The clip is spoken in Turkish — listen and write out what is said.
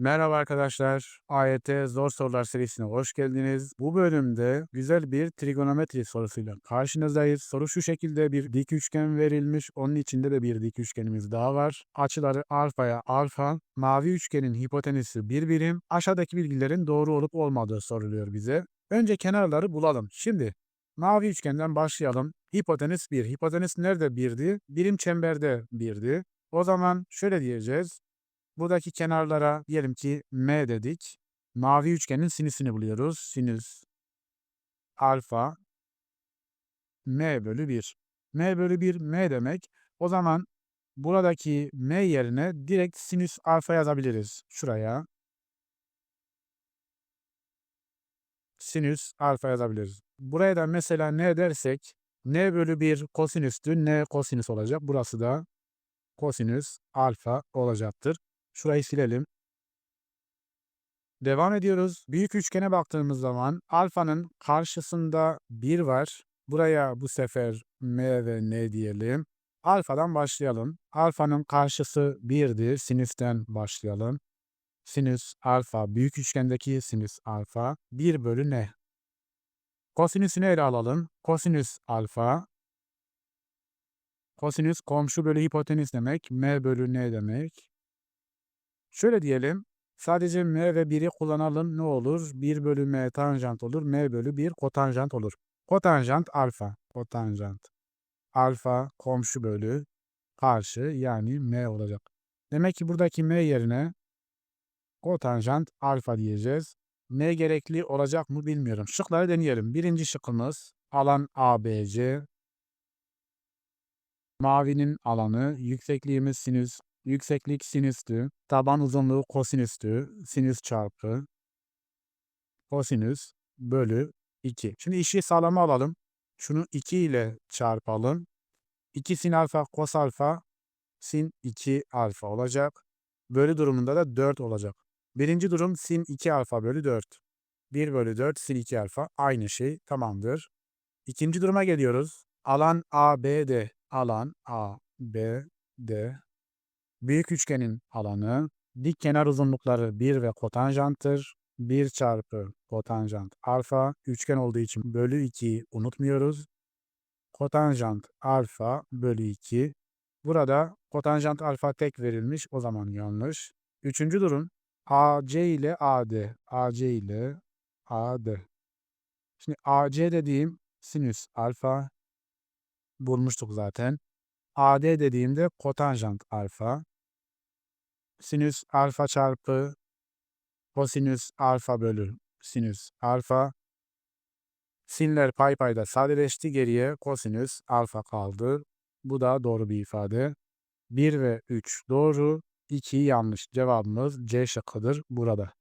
Merhaba arkadaşlar. AYT Zor Sorular serisine hoş geldiniz. Bu bölümde güzel bir trigonometri sorusuyla karşınızdayız. Soru şu şekilde bir dik üçgen verilmiş. Onun içinde de bir dik üçgenimiz daha var. Açıları alfaya alfa, mavi üçgenin hipotenüsü bir birim. Aşağıdaki bilgilerin doğru olup olmadığı soruluyor bize. Önce kenarları bulalım. Şimdi mavi üçgenden başlayalım. Hipotenüs 1. Hipotenüs nerede 1'di? Birim çemberde 1'di. O zaman şöyle diyeceğiz. Buradaki kenarlara diyelim ki M dedik. Mavi üçgenin sinüsünü buluyoruz. Sinüs alfa M bölü 1. M bölü 1 M demek. O zaman buradaki M yerine direkt sinüs alfa yazabiliriz. Şuraya. Sinüs alfa yazabiliriz. Buraya da mesela ne dersek N bölü 1 kosinüstü N kosinüs olacak. Burası da kosinüs alfa olacaktır. Şurayı silelim. Devam ediyoruz. Büyük üçgene baktığımız zaman alfanın karşısında 1 var. Buraya bu sefer m ve n diyelim. Alfadan başlayalım. Alfanın karşısı 1'dir. Sinüsten başlayalım. Sinüs alfa, büyük üçgendeki sinüs alfa 1 bölü n. Kosinüsünü ele alalım. Kosinüs alfa. Kosinüs komşu bölü hipotenüs demek. m bölü n demek. Şöyle diyelim. Sadece m ve 1'i kullanalım ne olur? 1 bölü m tanjant olur. m bölü 1 kotanjant olur. Kotanjant alfa. Kotanjant. Alfa komşu bölü karşı yani m olacak. Demek ki buradaki m yerine kotanjant alfa diyeceğiz. Ne gerekli olacak mı bilmiyorum. Şıkları deneyelim. Birinci şıkkımız alan ABC. Mavinin alanı, yüksekliğimiz sinüs Yükseklik sinüstü, taban uzunluğu kosinüstü, sinüs çarpı kosinüs bölü 2. Şimdi işi sağlama alalım. Şunu 2 ile çarpalım. 2 sin alfa kos alfa sin 2 alfa olacak. Bölü durumunda da 4 olacak. Birinci durum sin 2 alfa bölü 4. 1 bölü 4 sin 2 alfa aynı şey tamamdır. İkinci duruma geliyoruz. Alan ABD. Alan ABD Büyük üçgenin alanı dik kenar uzunlukları 1 ve kotanjanttır. 1 çarpı kotanjant alfa üçgen olduğu için bölü 2'yi unutmuyoruz. Kotanjant alfa bölü 2. Burada kotanjant alfa tek verilmiş o zaman yanlış. Üçüncü durum AC ile AD. AC ile AD. Şimdi AC dediğim sinüs alfa bulmuştuk zaten. AD dediğimde kotanjant alfa sinüs alfa çarpı kosinüs alfa bölü sinüs alfa. Sinler pay payda sadeleşti geriye kosinüs alfa kaldı. Bu da doğru bir ifade. 1 ve 3 doğru, 2 yanlış. Cevabımız C şıkkıdır burada.